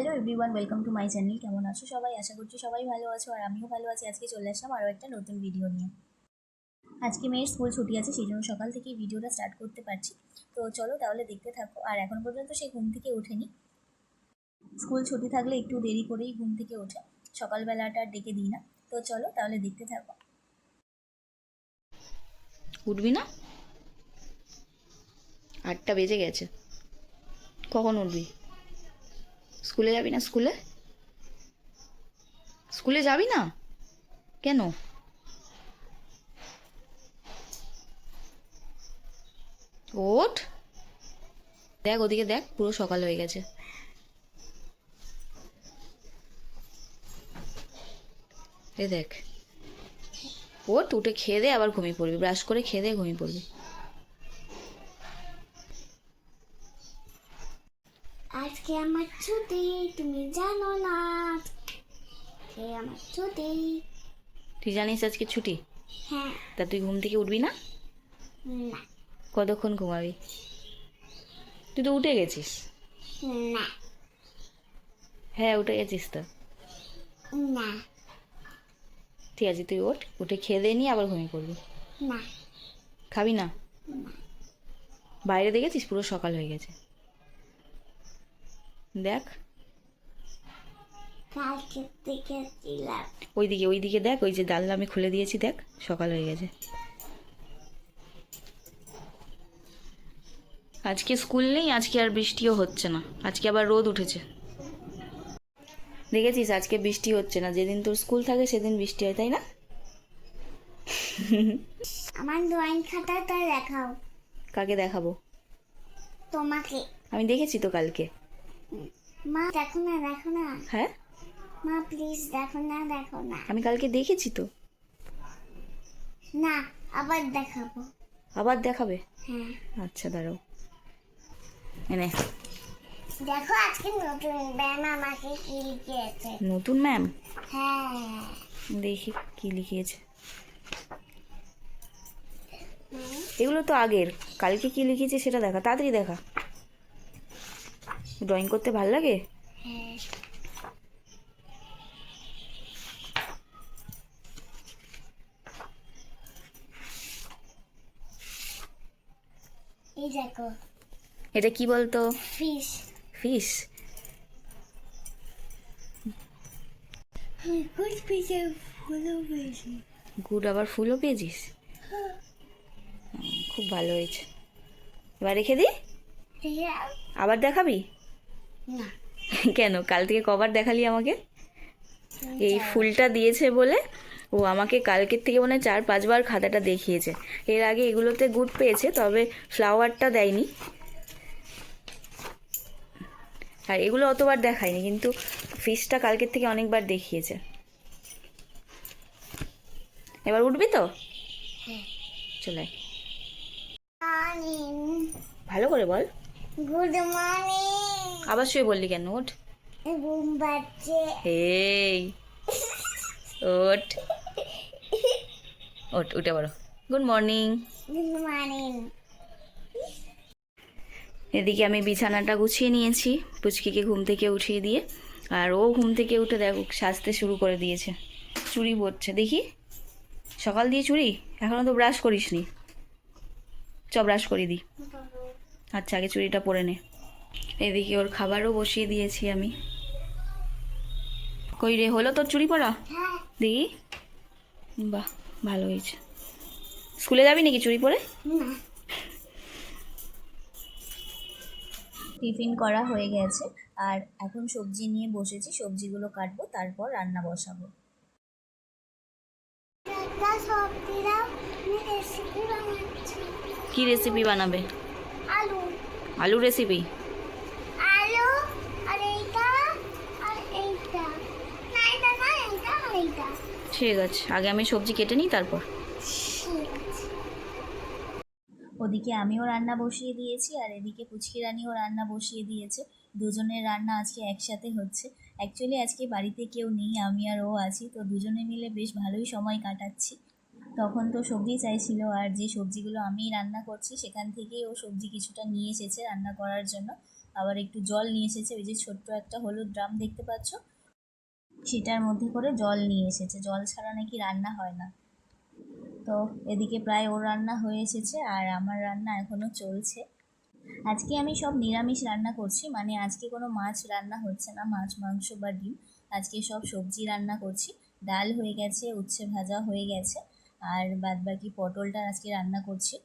Hello everyone welcome to my channel কেমন আছো সবাই? আশা করছি সবাই ভালো আছো আর আমিও ভালো আছি। আজকে চলে আসলাম আরও একটা নতুন ভিডিও নিয়ে। আজকে মেয়ের স্কুল ছুটি আছে সেই জন্য সকাল থেকেই ভিডিওটা স্টার্ট করতে পারছি। তো চলো তাহলে দেখতে থাকো। আর এখন পর্যন্ত সে ঘুম থেকে ওঠেনি। স্কুল ছুটি থাকলে একটু দেরি করেই ঘুম থেকে ওঠে। সকালবেলাটা ডেকে দিই না। তো চলো তাহলে দেখতে থাকো। উঠবি না? আটটা বেজে গেছে। কখন উঠবি? স্কুলে যাবি না স্কুলে? স্কুলে যাবি না? কেন? ওঠ। দেখ ওদিকে দেখ, পুরো সকাল হয়ে গেছে। এ দেখ। ওঠ, উঠে খেয়ে দে, আবার ঘুমিয়ে পড়বি। ব্রাশ করে খেয়ে দে, ঘুমিয়ে পড়বি। আজকে আমার ছুটি তুমি জানো না। আজকে আমার ছুটি। তুই জানিস আজকে ছুটি? হ্যাঁ। তা তুই ঘুম থেকে উঠবি না? না। কতক্ষণ ঘুমাবি? তুই তো উঠে গেছিস। না। হ্যাঁ উঠে গেছিস তো। না। ঠিক আছে তুই ওঠ উঠে খেয়ে দিয়ে নিয়ে আবার ঘুমিয়ে পড়বি। না। খাবি না। বাইরে দেখেছিস? পুরো সকাল হয়ে গেছে। দেখ। ওইদিকে ওইদিকে দেখ ওই যে জানলা আমি খুলে দিয়েছি দেখ সকাল হয়ে গেছে। আজকে স্কুল নেই আজকে আর বৃষ্টিও হচ্ছে না। আজকে আবার রোদ উঠেছে। দেখেছিস আজকে বৃষ্টি হচ্ছে না। যেদিন তোর স্কুল থাকে সেদিন বৃষ্টি হয় তাই না? আমার ড্রয়িং খাতাটা দেখাও। কাকে দেখাবো? তোমাকে। আমি দেখেছি তো কালকে। মা দেখো না দেখো না। হ্যাঁ? মা প্লিজ দেখো না দেখো না। আমি কালকে দেখেছি তো। না আবার দেখাবো। আবার দেখাবে? হ্যাঁ। আচ্ছা দাঁড়াও। এনে দেখো আজকে নতুন ব্যায়াম আমাকে কি লিখিয়েছে। নতুন ম্যাম হ্যাঁ। দেখি কি লিখিয়েছে। এগুলো তো আগের। কালকে কি লিখেছে সেটা দেখা। তাড়াতাড়ি দেখা। ড্রয়িং করতে ভালো লাগে? হ্যাঁ এটা কি বলতো? ফিশ ফিশ গুড আবার ফুলও পেয়েছিস? খুব ভালো হয়েছে। এবার রেখে দি। আবার দেখাবি? না। কেন? কাল থেকে কবার দেখালি আমাকে? এই ফুলটা দিয়েছে বলে ও আমাকে কালকের থেকে মনে হয় চার পাঁচবার খাতাটা দেখিয়েছে। এর আগে এগুলোতে গুড পেয়েছে তবে ফ্লাওয়ারটা দেয়নি। আর এগুলো অতবার দেখায়নি কিন্তু ফিশটা কালকের থেকে অনেকবার দেখিয়েছে। এবার উঠবি তো? চলে আয়। ভালো করে বল। গুড মর্নিং আবার শুয়ে বললি কেন? ওঠ ঘুম পাচ্ছে। এই ওঠ ওঠ উঠে পড়ো। গুড মর্নিং গুড মর্নিং এদিকে আমি বিছানাটা গুছিয়ে নিয়েছি পুচকিকে ঘুম থেকে উঠিয়ে দিয়ে। আর ও ঘুম থেকে উঠে দেখো সাজতে শুরু করে দিয়েছে। চুড়ি পড়ছে দেখি। সকাল দিয়ে চুড়ি? এখনও তো ব্রাশ করিসনি। চ ব্রাশ করি দি। আচ্ছা আগে চুড়িটা পরে নে। এদিকে ওর খাবারও বসিয়ে দিয়েছি আমি। কই রে হলো তোর চুড়ি পরা? হ্যাঁ। দেখি বাহ ভালো হয়েছে। স্কুলে যাবি নাকি চুড়ি পরে? টিফিন করা হয়ে গেছে আর এখন সবজি নিয়ে বসেছি সবজিগুলো কাটবো তারপর রান্না বসাবো। কি রেসিপি বানাবে? আলু। আলু রেসিপি আলু আর এইটা আর এইটা না এটা না এইটা আর এইটা ঠিক আছে, আগে আমি সবজি কেটে নিই, তারপর। ওদিকে আমিও রান্না বসিয়ে দিয়েছি, আর এদিকে পুচকি রানিও রান্না বসিয়ে দিয়েছে। দুজনের রান্না আজকে একসাথে হচ্ছে। অ্যাকচুয়ালি আজকে বাড়িতে কেউ নেই, আমি আর ও আছি, তো দুজনে মিলে বেশ ভালোই সময় কাটাচ্ছি। তখন তো সবজি চাইছিল, আর যে সবজিগুলো আমি রান্না করছি, সেখান থেকেই ও সবজি কিছুটা নিয়ে এসেছে রান্না করার জন্য। আবার একটু জল নিয়ে এসেছে, ওই যে ছোট্ট একটা হলুদ ড্রাম দেখতে পাচ্ছ? সেটার মধ্যে করে জল নিয়ে এসেছে। জল ছাড়া নাকি রান্না হয় না। তো এদিকে প্রায় ওর রান্না হয়ে এসেছে আর আমার রান্না এখনও চলছে। আজকে আমি সব নিরামিষ রান্না করছি মানে আজকে কোনো মাছ রান্না হচ্ছে না, মাছ, মাংস বা ডিম। আজকে সব সবজি রান্না করছি। ডাল হয়ে গেছে, উচ্ছে ভাজা হয়ে গেছে, আর বাদ বাকি পটলটা আজকে রান্না করছি।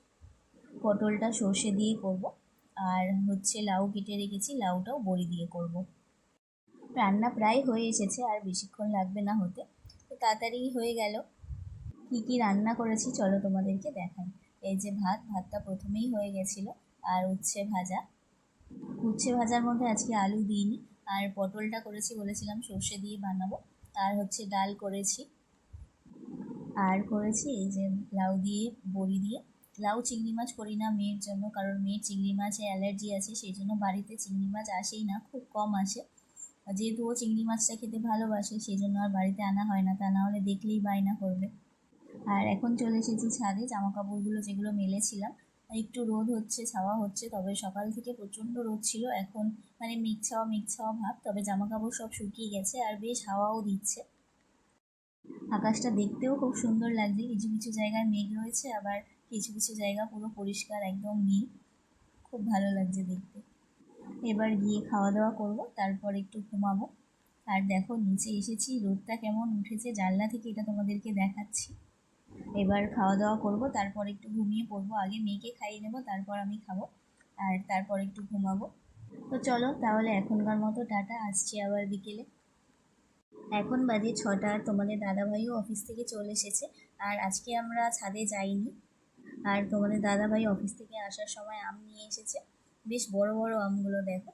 পটলটা সর্ষে দিয়ে করব, আর হচ্ছে লাউ কেটে রেখেছি, লাউটাও বড়ি দিয়ে করব। রান্না প্রায় হয়ে এসেছে, আর বেশিক্ষণ লাগবে না হতে। তো তাড়াতাড়ি হয়ে গেল। কী কী রান্না করেছি চলো তোমাদেরকে দেখাই। এই যে ভাত, ভাতটা প্রথমেই হয়ে গেছিল, আর উচ্ছে ভাজা। উচ্ছে ভাজার মধ্যে আজকে আলু দিইনি, আর পটলটা করেছি বলেছিলাম সর্ষে দিয়ে বানাবো। আর হচ্ছে ডাল করেছি। আর করেছি এই যে লাউ দিয়ে, বড়ি দিয়ে। লাউ চিংড়ি মাছ করি না মেয়ের জন্য, কারণ মেয়ের চিংড়ি মাছে অ্যালার্জি আছে, সেই জন্য বাড়িতে চিংড়ি মাছ আসেই না, খুব কম আসে। যেহেতু ও চিংড়ি মাছটা খেতে ভালোবাসে সেই জন্য আর বাড়িতে আনা হয় না। তা না হলে দেখলেই বায়না করবে। আর এখন চলে এসেছি ছাদে জামা কাপড়গুলো যেগুলো মেলেছিলাম। একটু রোদ হচ্ছে, ছাওয়া হচ্ছে, তবে সকাল থেকে প্রচণ্ড রোদ ছিল। এখন মানে মেঘ ছাওয়া মেঘ ছাওয়া ভাব, তবে জামা কাপড় সব শুকিয়ে গেছে আর বেশ হাওয়াও দিচ্ছে। আকাশটা দেখতেও খুব সুন্দর লাগছে। কিছু কিছু জায়গায় মেঘ রয়েছে, আবার কিছু কিছু জায়গা পুরো পরিষ্কার, একদম নীল। খুব ভালো লাগছে দেখতে। এবার গিয়ে খাওয়া দাওয়া করব, তারপর একটু ঘুমাবো। আর দেখো, নিচে এসেছি, রোদটা কেমন উঠেছে, জানলা থেকে এটা তোমাদেরকে দেখাচ্ছি। এবার খাওয়া দাওয়া করব, তারপর একটু ঘুমিয়ে পড়ব। আগে মেয়েকে খাইয়ে নেব, তারপর আমি খাব, আর তারপর একটু ঘুমাবো। তো চলো, তাহলে এখনকার মতো টাটা, আসছি আবার বিকেলে। এখন বাজে ছটা আর তোমাদের দাদাভাইও অফিস থেকে চলে এসেছে, আর আজকে আমরা ছাদে যাইনি। আর তোমাদের দাদাভাই অফিস থেকে আসার সময় আম নিয়ে এসেছে। বেশ বড় বড় আমগুলো দেখো।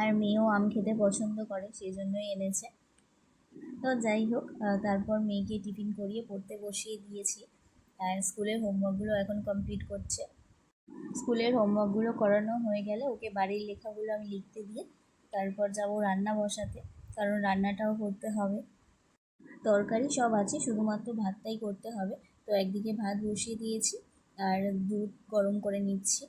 আর মেয়েও আম খেতে পছন্দ করে সেই জন্যই এনেছে। তো যাই হোক তারপর মেয়েকে টিফিন করিয়ে পড়তে বসিয়ে দিয়েছি। আর স্কুলের হোমওয়ার্কগুলো এখন কমপ্লিট করছে। স্কুলের হোমওয়ার্কগুলো করানো হয়ে গেলে ওকে বাড়ির লেখাগুলো আমি লিখতে দিয়ে তারপর যাব রান্না বসাতে, কারণ রান্নাটাও করতে হবে। তরকারি সব আছে, শুধুমাত্র ভাতটাই করতে হবে। তো একদিকে ভাত বসিয়ে দিয়েছি, আর দুধ গরম করে নিচ্ছি।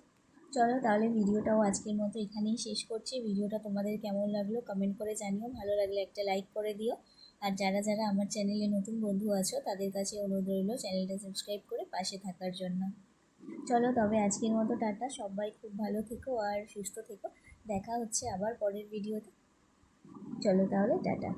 চলো তাহলে ভিডিওটাও আজকের মতো এখানেই শেষ করছি। ভিডিওটা তোমাদের কেমন লাগল কমেন্ট করে জানিও। ভালো লাগলে একটা লাইক করে দিও। আর যারা যারা আমার চ্যানেলে নতুন বন্ধু আছো, তাদের কাছে অনুরোধ রইল চ্যানেলটা সাবস্ক্রাইব করে পাশে থাকার জন্য। চলো তবে আজকের মতো টাটা। সবাই খুব ভালো থেকো আর সুস্থ থেকো। দেখা হচ্ছে আবার পরের ভিডিওতে চলো তাহলে টাটা।